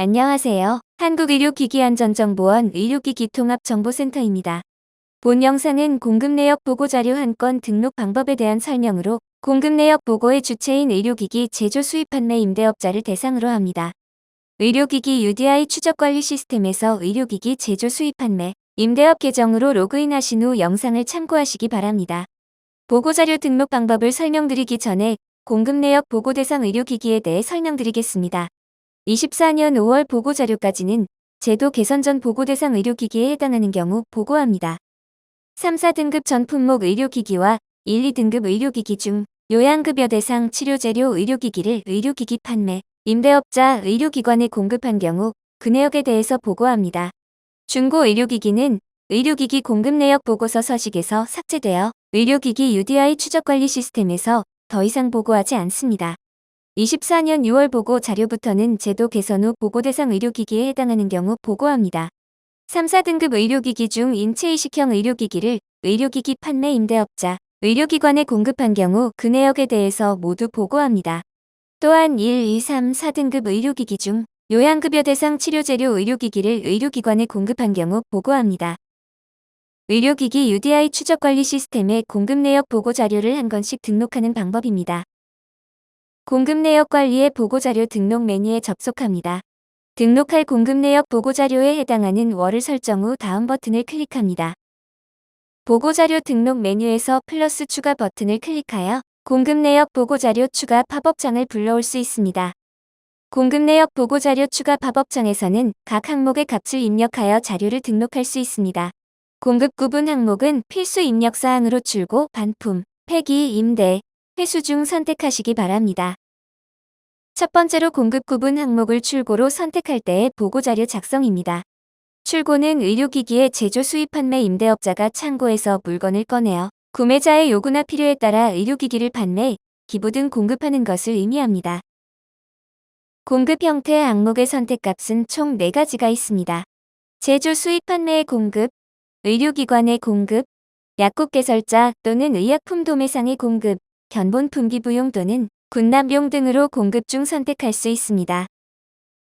안녕하세요. 한국의료기기안전정보원 의료기기 통합정보센터입니다. 본 영상은 공급 내역 보고 자료 한 건 등록 방법에 대한 설명으로 공급 내역 보고의 주체인 의료기기 제조 수입 판매 임대업자를 대상으로 합니다. 의료기기 UDI 추적관리 시스템에서 의료기기 제조 수입 판매 임대업 계정으로 로그인하신 후 영상을 참고하시기 바랍니다. 보고자료 등록 방법을 설명드리기 전에 공급 내역 보고 대상 의료기기에 대해 설명드리겠습니다. 24년 5월 보고자료까지는 제도 개선 전 보고 대상 의료기기에 해당하는 경우 보고합니다. 3, 4등급 전 품목 의료기기와 1, 2등급 의료기기 중 요양급여 대상 치료재료 의료기기를 의료기기 판매, 임대업자 의료기관에 공급한 경우 그 내역에 대해서 보고합니다. 중고 의료기기는 의료기기 공급 내역 보고서 서식에서 삭제되어 의료기기 UDI 추적관리 시스템에서 더 이상 보고하지 않습니다. 24년 6월 보고 자료부터는 제도 개선 후 보고 대상 의료기기에 해당하는 경우 보고합니다. 3, 4등급 의료기기 중 인체이식형 의료기기를 의료기기 판매 임대업자, 의료기관에 공급한 경우 그 내역에 대해서 모두 보고합니다. 또한 1, 2, 3, 4등급 의료기기 중 요양급여 대상 치료재료 의료기기를 의료기관에 공급한 경우 보고합니다. 의료기기 UDI 추적관리 시스템에 공급 내역 보고 자료를 한 건씩 등록하는 방법입니다. 공급 내역 관리의 보고자료 등록 메뉴에 접속합니다. 등록할 공급 내역 보고자료에 해당하는 월을 설정 후 다음 버튼을 클릭합니다. 보고자료 등록 메뉴에서 플러스 추가 버튼을 클릭하여 공급 내역 보고자료 추가 팝업창을 불러올 수 있습니다. 공급 내역 보고자료 추가 팝업창에서는 각 항목의 값을 입력하여 자료를 등록할 수 있습니다. 공급 구분 항목은 필수 입력 사항으로 출고, 반품, 폐기, 임대, 회수 중 선택하시기 바랍니다. 첫 번째로 공급 구분 항목을 출고로 선택할 때의 보고자료 작성입니다. 출고는 의료기기의 제조 수입 판매 임대업자가 창고에서 물건을 꺼내어 구매자의 요구나 필요에 따라 의료기기를 판매, 기부 등 공급하는 것을 의미합니다. 공급 형태의 항목의 선택값은 총 4가지가 있습니다. 제조 수입 판매의 공급, 의료기관의 공급, 약국 개설자 또는 의약품 도매상의 공급, 견본 품기부용 또는 군납용 등으로 공급 중 선택할 수 있습니다.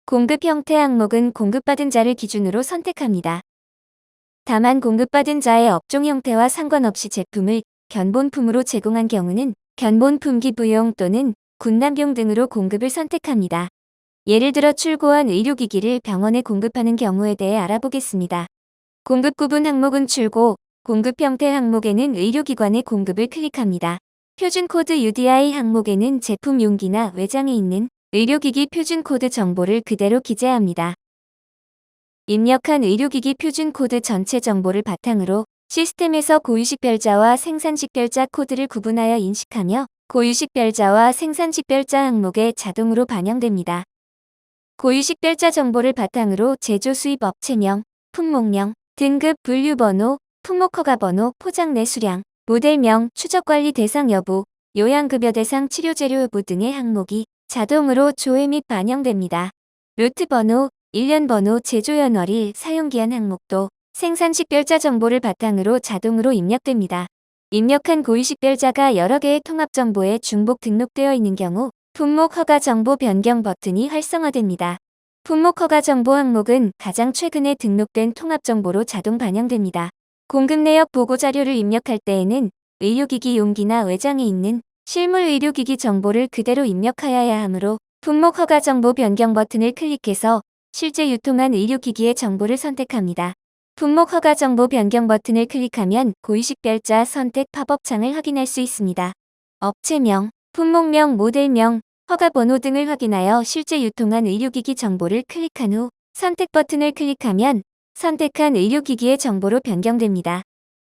공급 형태 항목은 공급받은 자를 기준으로 선택합니다. 다만 공급받은 자의 업종 형태와 상관없이 제품을 견본품으로 제공한 경우는 견본품기 부용 또는 군납용 등으로 공급을 선택합니다. 예를 들어 출고한 의료기기를 병원에 공급하는 경우에 대해 알아보겠습니다. 공급 구분 항목은 출고, 공급 형태 항목에는 의료기관의 공급을 클릭합니다. 표준 코드 UDI 항목에는 제품 용기나 외장에 있는 의료기기 표준 코드 정보를 그대로 기재합니다. 입력한 의료기기 표준 코드 전체 정보를 바탕으로 시스템에서 고유식별자와 생산식별자 코드를 구분하여 인식하며 고유식별자와 생산식별자 항목에 자동으로 반영됩니다. 고유식별자 정보를 바탕으로 제조 수입 업체명, 품목명, 등급 분류 번호, 품목 허가 번호, 포장 내 수량, 모델명, 추적관리 대상 여부, 요양급여 대상 치료재료 여부 등의 항목이 자동으로 조회 및 반영됩니다. 루트 번호, 일련 번호, 제조 연월일, 사용기한 항목도 생산 식별자 정보를 바탕으로 자동으로 입력됩니다. 입력한 고유 식별자가 여러 개의 통합 정보에 중복 등록되어 있는 경우 품목 허가 정보 변경 버튼이 활성화됩니다. 품목 허가 정보 항목은 가장 최근에 등록된 통합 정보로 자동 반영됩니다. 공급 내역 보고 자료를 입력할 때에는 의료기기 용기나 외장에 있는 실물 의료기기 정보를 그대로 입력하여야 하므로 품목 허가 정보 변경 버튼을 클릭해서 실제 유통한 의료기기의 정보를 선택합니다. 품목 허가 정보 변경 버튼을 클릭하면 고유식별자 선택 팝업창을 확인할 수 있습니다. 업체명, 품목명, 모델명, 허가 번호 등을 확인하여 실제 유통한 의료기기 정보를 클릭한 후 선택 버튼을 클릭하면 선택한 의료기기의 정보로 변경됩니다.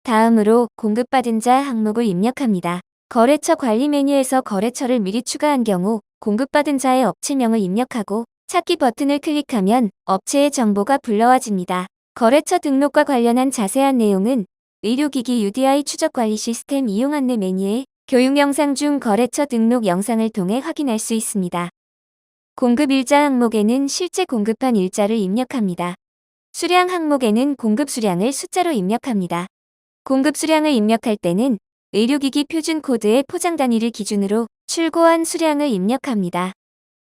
다음으로 공급받은 자 항목을 입력합니다. 거래처 관리 메뉴에서 거래처를 미리 추가한 경우 공급받은 자의 업체명을 입력하고 찾기 버튼을 클릭하면 업체의 정보가 불러와집니다. 거래처 등록과 관련한 자세한 내용은 의료기기 UDI 추적 관리 시스템 이용 안내 메뉴에 교육 영상 중 거래처 등록 영상을 통해 확인할 수 있습니다. 공급 일자 항목에는 실제 공급한 일자를 입력합니다. 수량 항목에는 공급 수량을 숫자로 입력합니다. 공급 수량을 입력할 때는 의료기기 표준 코드의 포장 단위를 기준으로 출고한 수량을 입력합니다.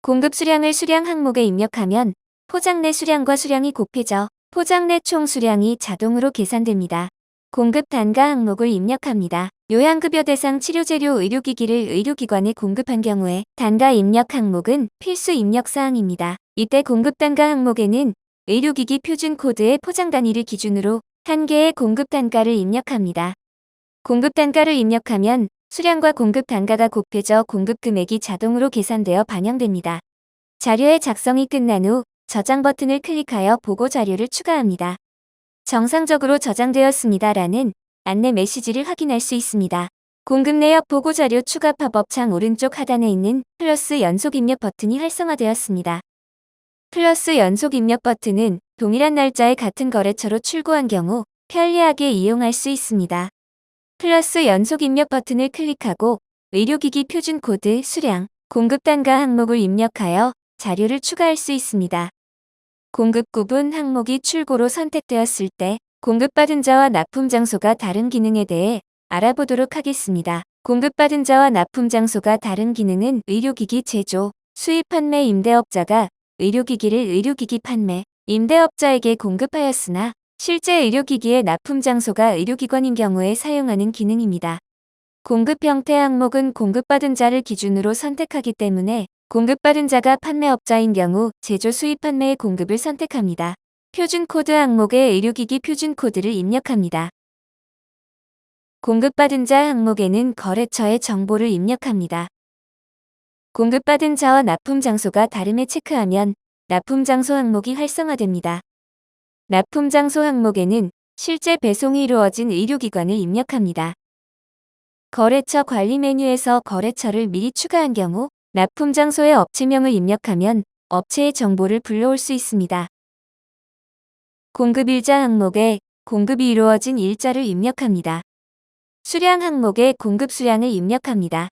공급 수량을 수량 항목에 입력하면 포장 내 수량과 수량이 곱해져 포장 내 총 수량이 자동으로 계산됩니다. 공급 단가 항목을 입력합니다. 요양급여 대상 치료재료 의료기기를 의료기관에 공급한 경우에 단가 입력 항목은 필수 입력 사항입니다. 이때 공급 단가 항목에는 의료기기 표준 코드의 포장 단위를 기준으로 한 개의 공급 단가를 입력합니다. 공급 단가를 입력하면 수량과 공급 단가가 곱해져 공급 금액이 자동으로 계산되어 반영됩니다. 자료의 작성이 끝난 후 저장 버튼을 클릭하여 보고 자료를 추가합니다. 정상적으로 저장되었습니다라는 안내 메시지를 확인할 수 있습니다. 공급 내역 보고 자료 추가 팝업 창 오른쪽 하단에 있는 플러스 연속 입력 버튼이 활성화되었습니다. 플러스 연속 입력 버튼은 동일한 날짜에 같은 거래처로 출고한 경우 편리하게 이용할 수 있습니다. 플러스 연속 입력 버튼을 클릭하고 의료기기 표준 코드 수량, 공급 단가 항목을 입력하여 자료를 추가할 수 있습니다. 공급 구분 항목이 출고로 선택되었을 때 공급받은 자와 납품 장소가 다른 기능에 대해 알아보도록 하겠습니다. 공급받은 자와 납품 장소가 다른 기능은 의료기기 제조, 수입 판매 임대업자가 의료기기를 의료기기 판매, 임대업자에게 공급하였으나 실제 의료기기의 납품 장소가 의료기관인 경우에 사용하는 기능입니다. 공급 형태 항목은 공급받은 자를 기준으로 선택하기 때문에 공급받은 자가 판매업자인 경우 제조 수입 판매의 공급을 선택합니다. 표준 코드 항목에 의료기기 표준 코드를 입력합니다. 공급받은 자 항목에는 거래처의 정보를 입력합니다. 공급받은 자와 납품 장소가 다름에 체크하면 납품 장소 항목이 활성화됩니다. 납품 장소 항목에는 실제 배송이 이루어진 의료기관을 입력합니다. 거래처 관리 메뉴에서 거래처를 미리 추가한 경우 납품 장소의 업체명을 입력하면 업체의 정보를 불러올 수 있습니다. 공급 일자 항목에 공급이 이루어진 일자를 입력합니다. 수량 항목에 공급 수량을 입력합니다.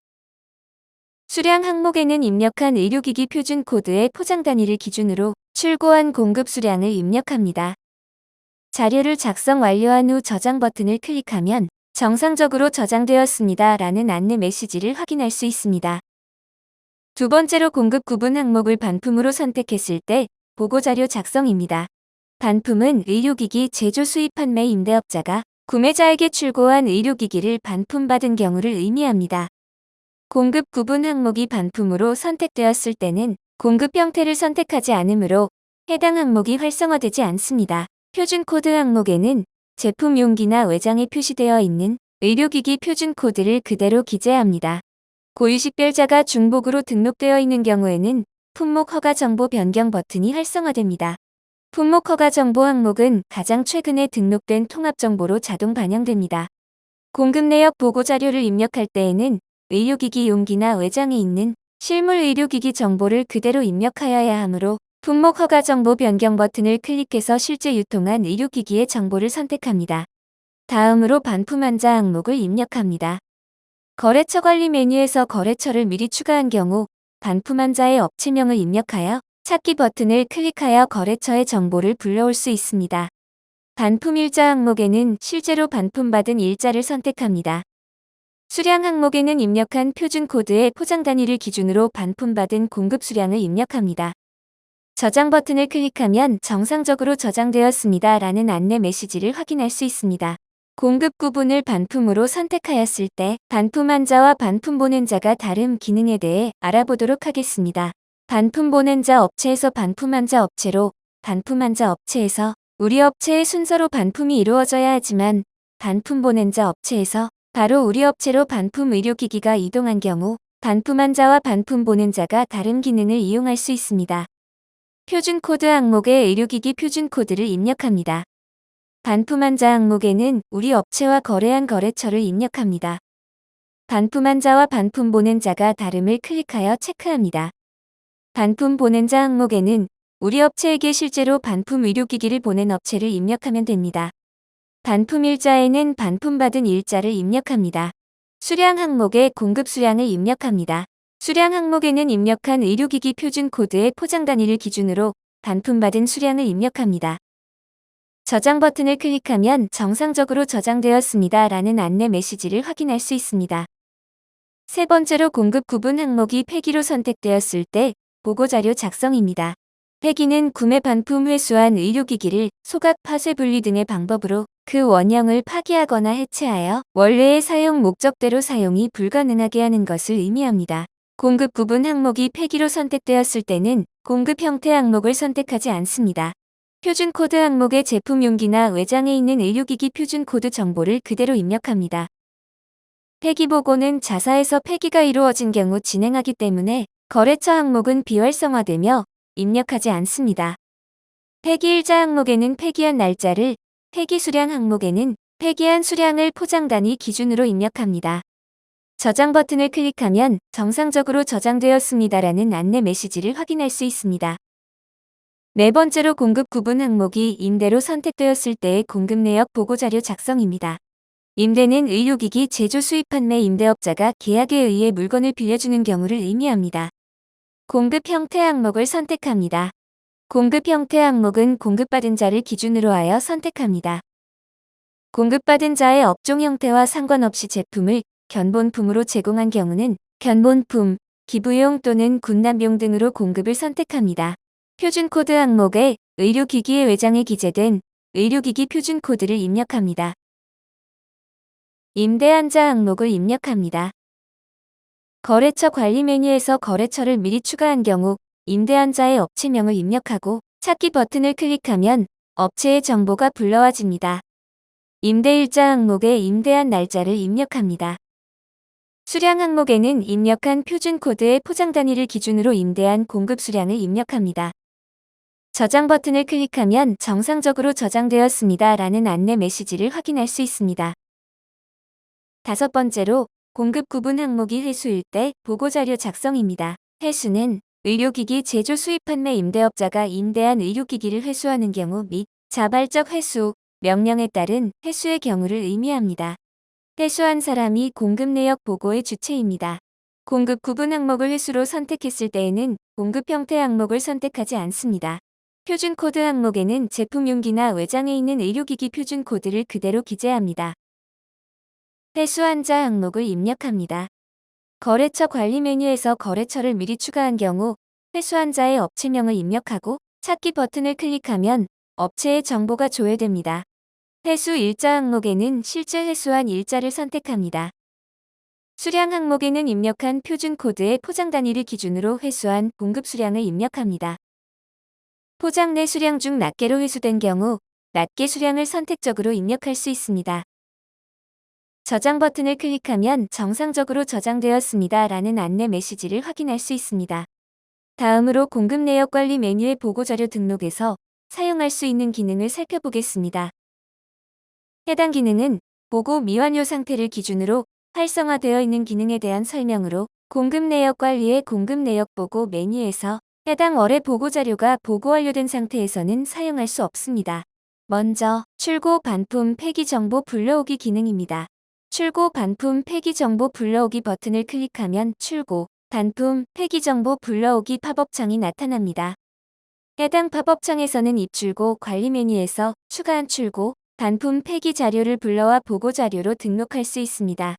수량 항목에는 입력한 의료기기 표준 코드의 포장 단위를 기준으로 출고한 공급 수량을 입력합니다. 자료를 작성 완료한 후 저장 버튼을 클릭하면 정상적으로 저장되었습니다 라는 안내 메시지를 확인할 수 있습니다. 두 번째로 공급 구분 항목을 반품으로 선택했을 때 보고자료 작성입니다. 반품은 의료기기 제조 수입 판매 임대업자가 구매자에게 출고한 의료기기를 반품받은 경우를 의미합니다. 공급 구분 항목이 반품으로 선택되었을 때는 공급 형태를 선택하지 않으므로 해당 항목이 활성화되지 않습니다. 표준 코드 항목에는 제품 용기나 외장에 표시되어 있는 의료기기 표준 코드를 그대로 기재합니다. 고유식별자가 중복으로 등록되어 있는 경우에는 품목 허가 정보 변경 버튼이 활성화됩니다. 품목 허가 정보 항목은 가장 최근에 등록된 통합 정보로 자동 반영됩니다. 공급 내역 보고 자료를 입력할 때에는 의료기기 용기나 외장에 있는 실물 의료기기 정보를 그대로 입력하여야 하므로 품목 허가 정보 변경 버튼을 클릭해서 실제 유통한 의료기기의 정보를 선택합니다. 다음으로 반품 환자 항목을 입력합니다. 거래처 관리 메뉴에서 거래처를 미리 추가한 경우 반품 환자의 업체명을 입력하여 찾기 버튼을 클릭하여 거래처의 정보를 불러올 수 있습니다. 반품 일자 항목에는 실제로 반품받은 일자를 선택합니다. 수량 항목에는 입력한 표준 코드의 포장 단위를 기준으로 반품받은 공급 수량을 입력합니다. 저장 버튼을 클릭하면 정상적으로 저장되었습니다 라는 안내 메시지를 확인할 수 있습니다. 공급 구분을 반품으로 선택하였을 때 반품 환자와 반품 보낸 자가 다른 기능에 대해 알아보도록 하겠습니다. 반품 보낸 자 업체에서 반품 환자 업체로 반품 환자 업체에서 우리 업체의 순서로 반품이 이루어져야 하지만 반품 보낸 자 업체에서 바로 우리 업체로 반품 의료기기가 이동한 경우 반품 환자와 반품 보낸 자가 다른 기능을 이용할 수 있습니다. 표준 코드 항목에 의료기기 표준 코드를 입력합니다. 반품 환자 항목에는 우리 업체와 거래한 거래처를 입력합니다. 반품 환자와 반품 보낸 자가 다름을 클릭하여 체크합니다. 반품 보낸 자 항목에는 우리 업체에게 실제로 반품 의료기기를 보낸 업체를 입력하면 됩니다. 반품 일자에는 반품받은 일자를 입력합니다. 수량 항목에 공급 수량을 입력합니다. 수량 항목에는 입력한 의료기기 표준 코드의 포장 단위를 기준으로 반품받은 수량을 입력합니다. 저장 버튼을 클릭하면 정상적으로 저장되었습니다 라는 안내 메시지를 확인할 수 있습니다. 세 번째로 공급 구분 항목이 폐기로 선택되었을 때 보고자료 작성입니다. 폐기는 구매 반품 회수한 의료기기를 소각, 파쇄, 분리 등의 방법으로 그 원형을 파기하거나 해체하여 원래의 사용 목적대로 사용이 불가능하게 하는 것을 의미합니다. 공급 구분 항목이 폐기로 선택되었을 때는 공급 형태 항목을 선택하지 않습니다. 표준 코드 항목의 제품 용기나 외장에 있는 의료기기 표준 코드 정보를 그대로 입력합니다. 폐기 보고는 자사에서 폐기가 이루어진 경우 진행하기 때문에 거래처 항목은 비활성화되며 입력하지 않습니다. 폐기일자 항목에는 폐기한 날짜를, 폐기 수량 항목에는 폐기한 수량을 포장 단위 기준으로 입력합니다. 저장 버튼을 클릭하면 정상적으로 저장되었습니다라는 안내 메시지를 확인할 수 있습니다. 네 번째로 공급 구분 항목이 임대로 선택되었을 때의 공급 내역 보고 자료 작성입니다. 임대는 의료기기 제조 수입 판매 임대업자가 계약에 의해 물건을 빌려주는 경우를 의미합니다. 공급 형태 항목을 선택합니다. 공급 형태 항목은 공급받은 자를 기준으로 하여 선택합니다. 공급받은 자의 업종 형태와 상관없이 제품을 견본품으로 제공한 경우는 견본품, 기부용 또는 군납용 등으로 공급을 선택합니다. 표준 코드 항목에 의료기기의 외장에 기재된 의료기기 표준 코드를 입력합니다. 임대한자 항목을 입력합니다. 거래처 관리 메뉴에서 거래처를 미리 추가한 경우 임대한 자의 업체명을 입력하고 찾기 버튼을 클릭하면 업체의 정보가 불러와집니다. 임대일자 항목에 임대한 날짜를 입력합니다. 수량 항목에는 입력한 표준 코드의 포장 단위를 기준으로 임대한 공급 수량을 입력합니다. 저장 버튼을 클릭하면 정상적으로 저장되었습니다 라는 안내 메시지를 확인할 수 있습니다. 다섯 번째로 공급 구분 항목이 회수일 때 보고자료 작성입니다. 회수는 의료기기 제조 수입 판매 임대업자가 임대한 의료기기를 회수하는 경우 및 자발적 회수, 명령에 따른 회수의 경우를 의미합니다. 회수한 사람이 공급 내역 보고의 주체입니다. 공급 구분 항목을 회수로 선택했을 때에는 공급 형태 항목을 선택하지 않습니다. 표준 코드 항목에는 제품 용기나 외장에 있는 의료기기 표준 코드를 그대로 기재합니다. 회수한 자 항목을 입력합니다. 거래처 관리 메뉴에서 거래처를 미리 추가한 경우 회수한 자의 업체명을 입력하고 찾기 버튼을 클릭하면 업체의 정보가 조회됩니다. 회수 일자 항목에는 실제 회수한 일자를 선택합니다. 수량 항목에는 입력한 표준 코드의 포장 단위를 기준으로 회수한 공급 수량을 입력합니다. 포장 내 수량 중 낱개로 회수된 경우 낱개 수량을 선택적으로 입력할 수 있습니다. 저장 버튼을 클릭하면 정상적으로 저장되었습니다 라는 안내 메시지를 확인할 수 있습니다. 다음으로 공급 내역 관리 메뉴의 보고자료 등록에서 사용할 수 있는 기능을 살펴보겠습니다. 해당 기능은 보고 미완료 상태를 기준으로 활성화되어 있는 기능에 대한 설명으로 공급 내역 관리의 공급 내역 보고 메뉴에서 해당 월의 보고 자료가 보고 완료된 상태에서는 사용할 수 없습니다. 먼저 출고 반품 폐기 정보 불러오기 기능입니다. 출고 반품 폐기 정보 불러오기 버튼을 클릭하면 출고 반품 폐기 정보 불러오기 팝업창이 나타납니다. 해당 팝업창에서는 입출고 관리 메뉴에서 추가한 출고 반품 폐기 자료를 불러와 보고 자료로 등록할 수 있습니다.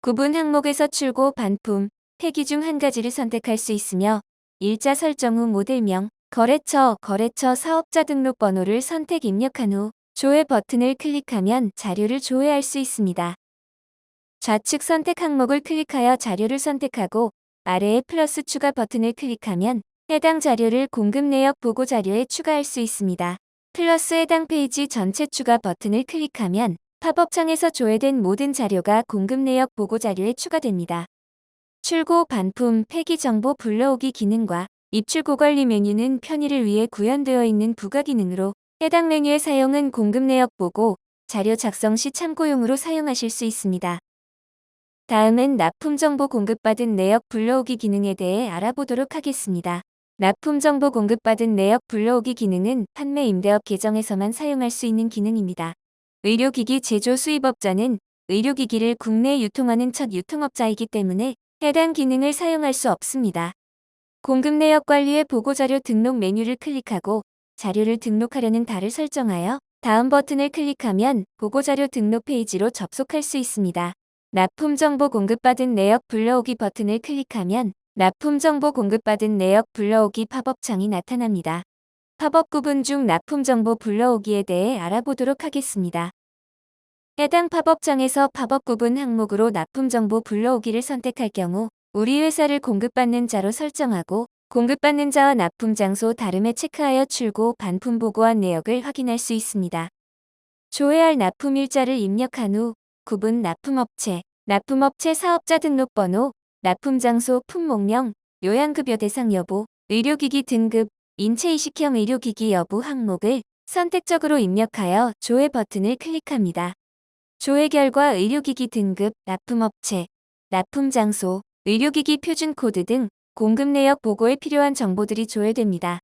구분 항목에서 출고 반품 폐기 중 한 가지를 선택할 수 있으며 일자 설정 후 모델명, 거래처, 거래처 사업자 등록 번호를 선택 입력한 후 조회 버튼을 클릭하면 자료를 조회할 수 있습니다. 좌측 선택 항목을 클릭하여 자료를 선택하고 아래의 플러스 추가 버튼을 클릭하면 해당 자료를 공급 내역 보고 자료에 추가할 수 있습니다. 플러스 해당 페이지 전체 추가 버튼을 클릭하면 팝업창에서 조회된 모든 자료가 공급 내역 보고 자료에 추가됩니다. 출고 반품 폐기 정보 불러오기 기능과 입출 고 관리 메뉴는 편의를 위해 구현되어 있는 부가 기능으로 해당 메뉴의 사용은 공급 내역 보고 자료 작성 시 참고용으로 사용하실 수 있습니다. 다음은 납품 정보 공급받은 내역 불러오기 기능에 대해 알아보도록 하겠습니다. 납품 정보 공급받은 내역 불러오기 기능은 판매 임대업 계정에서만 사용할 수 있는 기능입니다. 의료기기 제조 수입업자는 의료기기를 국내에 유통하는 첫 유통업자이기 때문에 해당 기능을 사용할 수 없습니다. 공급 내역 관리의 보고자료 등록 메뉴를 클릭하고 자료를 등록하려는 달을 설정하여 다음 버튼을 클릭하면 보고자료 등록 페이지로 접속할 수 있습니다. 납품 정보 공급받은 내역 불러오기 버튼을 클릭하면 납품 정보 공급받은 내역 불러오기 팝업창이 나타납니다. 팝업 구분 중 납품 정보 불러오기에 대해 알아보도록 하겠습니다. 해당 팝업창에서 팝업 구분 항목으로 납품 정보 불러오기를 선택할 경우 우리 회사를 공급받는 자로 설정하고 공급받는 자와 납품 장소 다름에 체크하여 출고 반품 보고한 내역을 확인할 수 있습니다. 조회할 납품 일자를 입력한 후 구분 납품업체, 납품업체 사업자 등록번호, 납품 장소 품목명, 요양급여 대상 여부, 의료기기 등급, 인체이식형 의료기기 여부 항목을 선택적으로 입력하여 조회 버튼을 클릭합니다. 조회 결과 의료기기 등급, 납품업체, 납품 장소, 의료기기 표준 코드 등 공급 내역 보고에 필요한 정보들이 조회됩니다.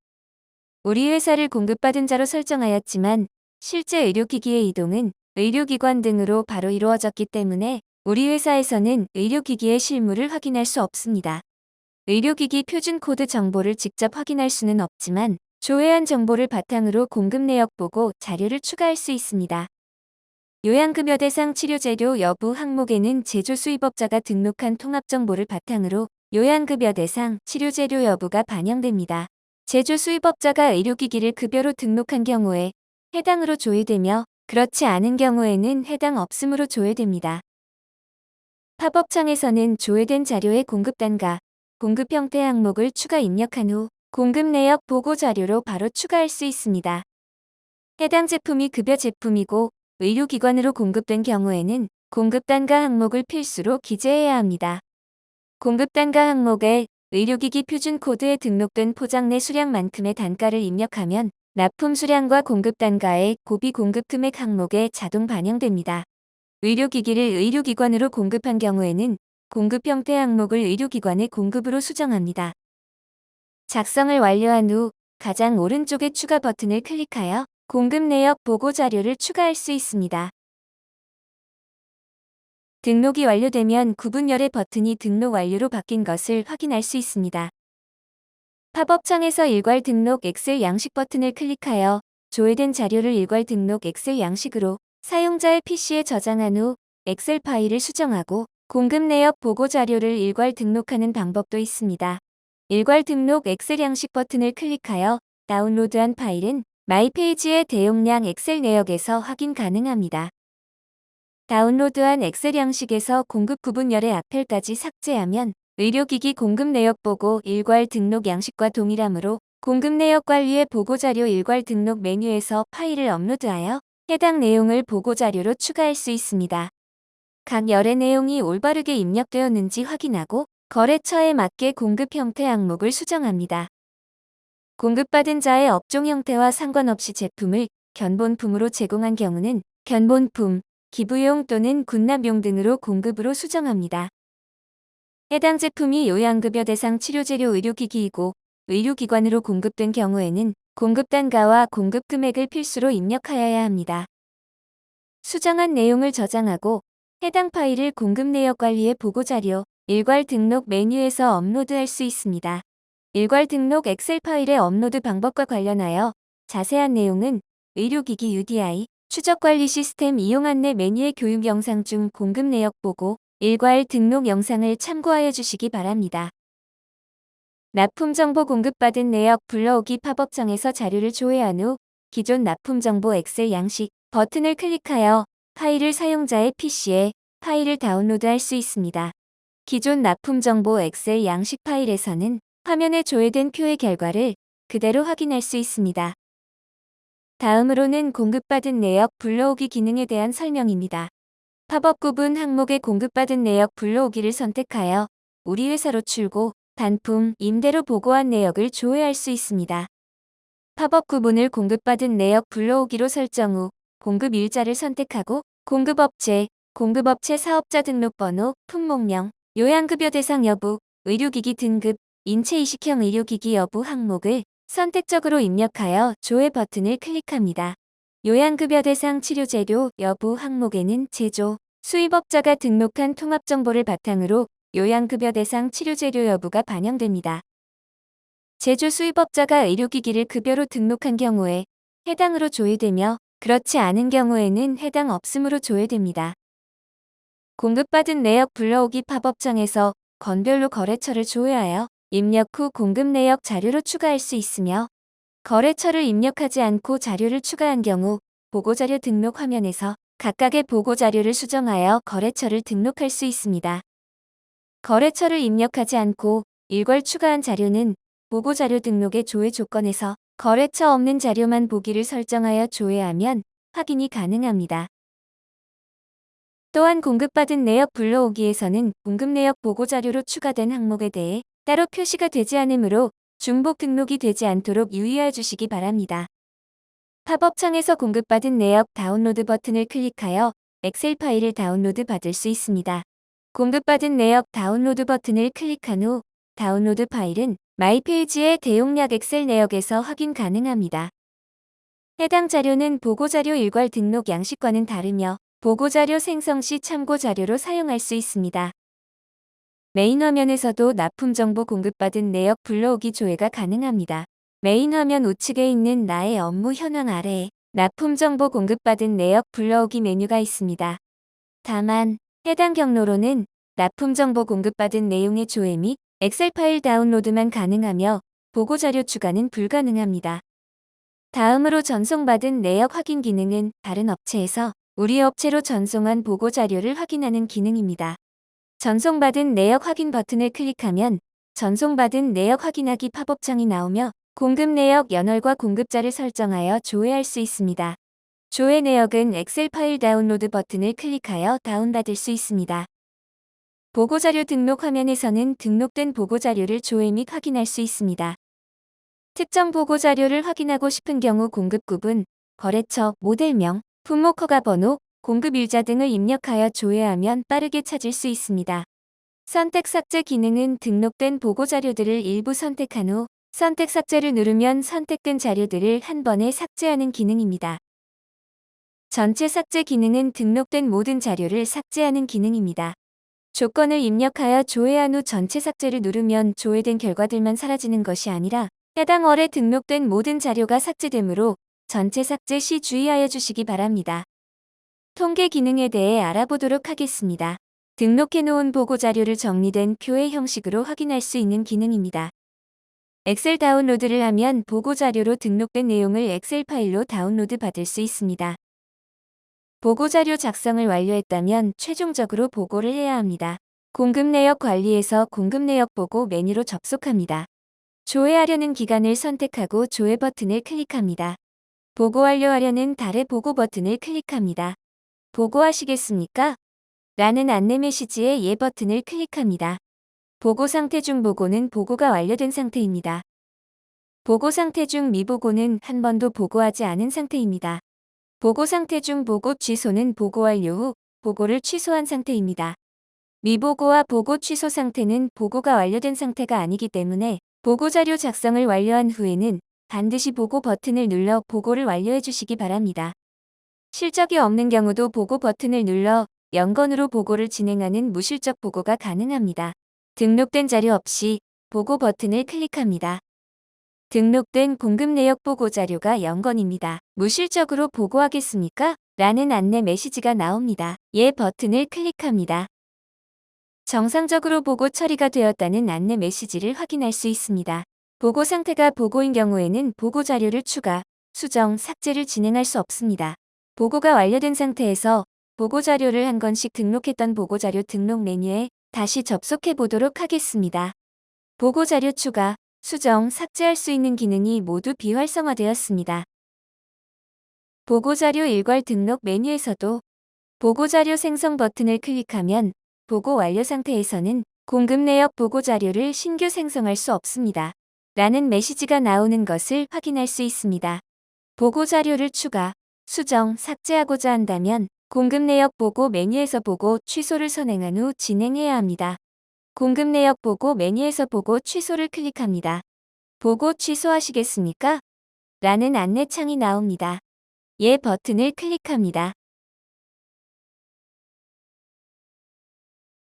우리 회사를 공급받은 자로 설정하였지만 실제 의료기기의 이동은 의료기관 등으로 바로 이루어졌기 때문에 우리 회사에서는 의료기기의 실물을 확인할 수 없습니다. 의료기기 표준 코드 정보를 직접 확인할 수는 없지만 조회한 정보를 바탕으로 공급 내역 보고 자료를 추가할 수 있습니다. 요양급여 대상 치료 재료 여부 항목에는 제조 수입업자가 등록한 통합 정보를 바탕으로 요양급여 대상 치료재료 여부가 반영됩니다. 제조 수입업자가 의료기기를 급여로 등록한 경우에 해당으로 조회되며 그렇지 않은 경우에는 해당 없음으로 조회됩니다. 팝업창에서는 조회된 자료의 공급 단가, 공급 형태 항목을 추가 입력한 후 공급 내역 보고 자료로 바로 추가할 수 있습니다. 해당 제품이 급여 제품이고 의료기관으로 공급된 경우에는 공급 단가 항목을 필수로 기재해야 합니다. 공급단가 항목에 의료기기 표준 코드에 등록된 포장 내 수량만큼의 단가를 입력하면 납품 수량과 공급 단가의 고비 공급 금액 항목에 자동 반영됩니다. 의료기기를 의료기관으로 공급한 경우에는 공급 형태 항목을 의료기관의 공급으로 수정합니다. 작성을 완료한 후 가장 오른쪽의 추가 버튼을 클릭하여 공급 내역 보고 자료를 추가할 수 있습니다. 등록이 완료되면 구분열의 버튼이 등록 완료로 바뀐 것을 확인할 수 있습니다. 팝업창에서 일괄 등록 엑셀 양식 버튼을 클릭하여 조회된 자료를 일괄 등록 엑셀 양식으로 사용자의 PC에 저장한 후 엑셀 파일을 수정하고 공급 내역 보고 자료를 일괄 등록하는 방법도 있습니다. 일괄 등록 엑셀 양식 버튼을 클릭하여 다운로드한 파일은 마이 페이지의 대용량 엑셀 내역에서 확인 가능합니다. 다운로드한 엑셀 양식에서 공급 구분열의 앞펠까지 삭제하면 의료기기 공급 내역 보고 일괄 등록 양식과 동일하므로 공급 내역 관리의 보고자료 일괄 등록 메뉴에서 파일을 업로드하여 해당 내용을 보고자료로 추가할 수 있습니다. 각 열의 내용이 올바르게 입력되었는지 확인하고 거래처에 맞게 공급 형태 항목을 수정합니다. 공급받은 자의 업종 형태와 상관없이 제품을 견본품으로 제공한 경우는 견본품, 기부용 또는 군납용 등으로 공급으로 수정합니다. 해당 제품이 요양급여 대상 치료재료 의료기기이고 의료기관으로 공급된 경우에는 공급 단가와 공급 금액을 필수로 입력하여야 합니다. 수정한 내용을 저장하고 해당 파일을 공급 내역 관리의 보고자료, 일괄 등록 메뉴에서 업로드할 수 있습니다. 일괄 등록 엑셀 파일의 업로드 방법과 관련하여 자세한 내용은 의료기기 UDI 추적관리 시스템 이용 안내 메뉴의 교육 영상 중 공급 내역 보고 일괄 등록 영상을 참고하여 주시기 바랍니다. 납품 정보 공급받은 내역 불러오기 팝업창에서 자료를 조회한 후 기존 납품 정보 엑셀 양식 버튼을 클릭하여 파일을 사용자의 PC에 파일을 다운로드할 수 있습니다. 기존 납품 정보 엑셀 양식 파일에서는 화면에 조회된 표의 결과를 그대로 확인할 수 있습니다. 다음으로는 공급받은 내역 불러오기 기능에 대한 설명입니다. 팝업 구분 항목에 공급받은 내역 불러오기를 선택하여 우리 회사로 출고, 반품, 임대로 보고한 내역을 조회할 수 있습니다. 팝업 구분을 공급받은 내역 불러오기로 설정 후 공급 일자를 선택하고 공급업체, 공급업체 사업자 등록번호, 품목명, 요양급여 대상 여부, 의료기기 등급, 인체이식형 의료기기 여부 항목을 선택적으로 입력하여 조회 버튼을 클릭합니다. 요양급여 대상 치료 재료 여부 항목에는 제조, 수입업자가 등록한 통합정보를 바탕으로 요양급여 대상 치료 재료 여부가 반영됩니다. 제조 수입업자가 의료기기를 급여로 등록한 경우에 해당으로 조회되며 그렇지 않은 경우에는 해당 없음으로 조회됩니다. 공급받은 내역 불러오기 팝업창에서 건별로 거래처를 조회하여 입력 후 공급 내역 자료로 추가할 수 있으며 거래처를 입력하지 않고 자료를 추가한 경우 보고자료 등록 화면에서 각각의 보고자료를 수정하여 거래처를 등록할 수 있습니다. 거래처를 입력하지 않고 일괄 추가한 자료는 보고자료 등록의 조회 조건에서 거래처 없는 자료만 보기를 설정하여 조회하면 확인이 가능합니다. 또한 공급받은 내역 불러오기에서는 공급 내역 보고자료로 추가된 항목에 대해 따로 표시가 되지 않으므로 중복 등록이 되지 않도록 유의해 주시기 바랍니다. 팝업 창에서 공급받은 내역 다운로드 버튼을 클릭하여 엑셀 파일을 다운로드 받을 수 있습니다. 공급받은 내역 다운로드 버튼을 클릭한 후 다운로드 파일은 마이 페이지의 대용량 엑셀 내역에서 확인 가능합니다. 해당 자료는 보고자료 일괄 등록 양식과는 다르며 보고자료 생성 시 참고 자료로 사용할 수 있습니다. 메인 화면에서도 납품 정보 공급받은 내역 불러오기 조회가 가능합니다. 메인 화면 우측에 있는 나의 업무 현황 아래에 납품 정보 공급받은 내역 불러오기 메뉴가 있습니다. 다만 해당 경로로는 납품 정보 공급받은 내용의 조회 및 엑셀 파일 다운로드만 가능하며 보고자료 추가는 불가능합니다. 다음으로 전송받은 내역 확인 기능은 다른 업체에서 우리 업체로 전송한 보고자료를 확인하는 기능입니다. 전송받은 내역 확인 버튼을 클릭하면 전송받은 내역 확인하기 팝업창이 나오며 공급 내역 연월과 공급자를 설정하여 조회할 수 있습니다. 조회 내역은 엑셀 파일 다운로드 버튼을 클릭하여 다운받을 수 있습니다. 보고자료 등록 화면에서는 등록된 보고자료를 조회 및 확인할 수 있습니다. 특정 보고자료를 확인하고 싶은 경우 공급급은 거래처, 모델명, 품목 허가 번호, 공급 일자 등을 입력하여 조회하면 빠르게 찾을 수 있습니다. 선택 삭제 기능은 등록된 보고 자료들을 일부 선택한 후 선택 삭제를 누르면 선택된 자료들을 한 번에 삭제하는 기능입니다. 전체 삭제 기능은 등록된 모든 자료를 삭제하는 기능입니다. 조건을 입력하여 조회한 후 전체 삭제를 누르면 조회된 결과들만 사라지는 것이 아니라 해당 월에 등록된 모든 자료가 삭제되므로 전체 삭제 시 주의하여 주시기 바랍니다. 통계 기능에 대해 알아보도록 하겠습니다. 등록해 놓은 보고 자료를 정리된 표의 형식으로 확인할 수 있는 기능입니다. 엑셀 다운로드를 하면 보고 자료로 등록된 내용을 엑셀 파일로 다운로드 받을 수 있습니다. 보고 자료 작성을 완료했다면 최종적으로 보고를 해야 합니다. 공급 내역 관리에서 공급 내역 보고 메뉴로 접속합니다. 조회하려는 기간을 선택하고 조회 버튼을 클릭합니다. 보고 완료하려는 달의 보고 버튼을 클릭합니다. 보고하시겠습니까? 라는 안내 메시지의 예 버튼을 클릭합니다. 보고 상태 중 보고는 보고가 완료된 상태입니다. 보고 상태 중 미보고는 한 번도 보고하지 않은 상태입니다. 보고 상태 중 보고 취소는 보고 완료 후 보고를 취소한 상태입니다. 미보고와 보고 취소 상태는 보고가 완료된 상태가 아니기 때문에 보고 자료 작성을 완료한 후에는 반드시 보고 버튼을 눌러 보고를 완료해 주시기 바랍니다. 실적이 없는 경우도 보고 버튼을 눌러 연건으로 보고를 진행하는 무실적 보고가 가능합니다. 등록된 자료 없이 보고 버튼을 클릭합니다. 등록된 공급 내역 보고 자료가 연건입니다. 무실적으로 보고하겠습니까? 라는 안내 메시지가 나옵니다. 예 버튼을 클릭합니다. 정상적으로 보고 처리가 되었다는 안내 메시지를 확인할 수 있습니다. 보고 상태가 보고인 경우에는 보고 자료를 추가, 수정, 삭제를 진행할 수 없습니다. 보고가 완료된 상태에서 보고자료를 한 건씩 등록했던 보고자료 등록 메뉴에 다시 접속해 보도록 하겠습니다. 보고자료 추가, 수정, 삭제할 수 있는 기능이 모두 비활성화되었습니다. 보고자료 일괄 등록 메뉴에서도 보고자료 생성 버튼을 클릭하면 보고 완료 상태에서는 공급 내역 보고자료를 신규 생성할 수 없습니다. 라는 메시지가 나오는 것을 확인할 수 있습니다. 보고자료를 추가, 수정, 삭제하고자 한다면 공급 내역 보고 메뉴에서 보고 취소를 선행한 후 진행해야 합니다. 공급 내역 보고 메뉴에서 보고 취소를 클릭합니다. 보고 취소하시겠습니까? 라는 안내창이 나옵니다. 예 버튼을 클릭합니다.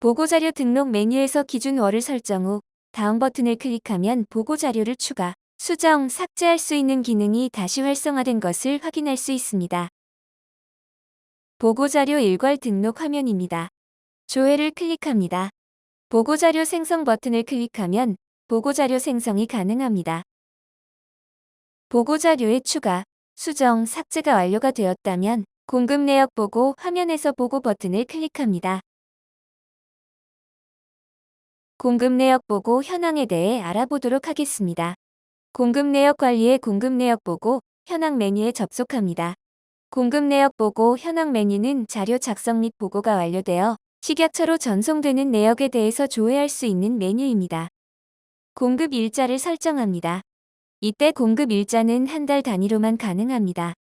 보고자료 등록 메뉴에서 기준 월을 설정 후 다음 버튼을 클릭하면 보고자료를 추가, 수정, 삭제할 수 있는 기능이 다시 활성화된 것을 확인할 수 있습니다. 보고자료 일괄 등록 화면입니다. 조회를 클릭합니다. 보고자료 생성 버튼을 클릭하면 보고자료 생성이 가능합니다. 보고자료의 추가, 수정, 삭제가 완료가 되었다면 공급 내역 보고 화면에서 보고 버튼을 클릭합니다. 공급 내역 보고 현황에 대해 알아보도록 하겠습니다. 공급 내역 관리의 공급 내역 보고 현황 메뉴에 접속합니다. 공급 내역 보고 현황 메뉴는 자료 작성 및 보고가 완료되어 식약처로 전송되는 내역에 대해서 조회할 수 있는 메뉴입니다. 공급 일자를 설정합니다. 이때 공급 일자는 한 달 단위로만 가능합니다.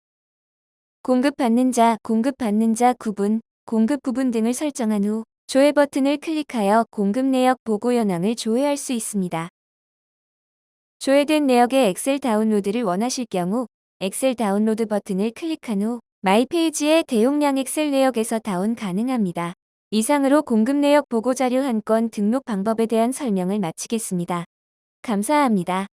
공급받는 자, 공급받는 자 구분, 공급 부분 등을 설정한 후 조회 버튼을 클릭하여 공급 내역 보고 현황을 조회할 수 있습니다. 조회된 내역의 엑셀 다운로드를 원하실 경우 엑셀 다운로드 버튼을 클릭한 후 마이 페이지의 대용량 엑셀 내역에서 다운 가능합니다. 이상으로 공급 내역 보고 자료 한 건 등록 방법에 대한 설명을 마치겠습니다. 감사합니다.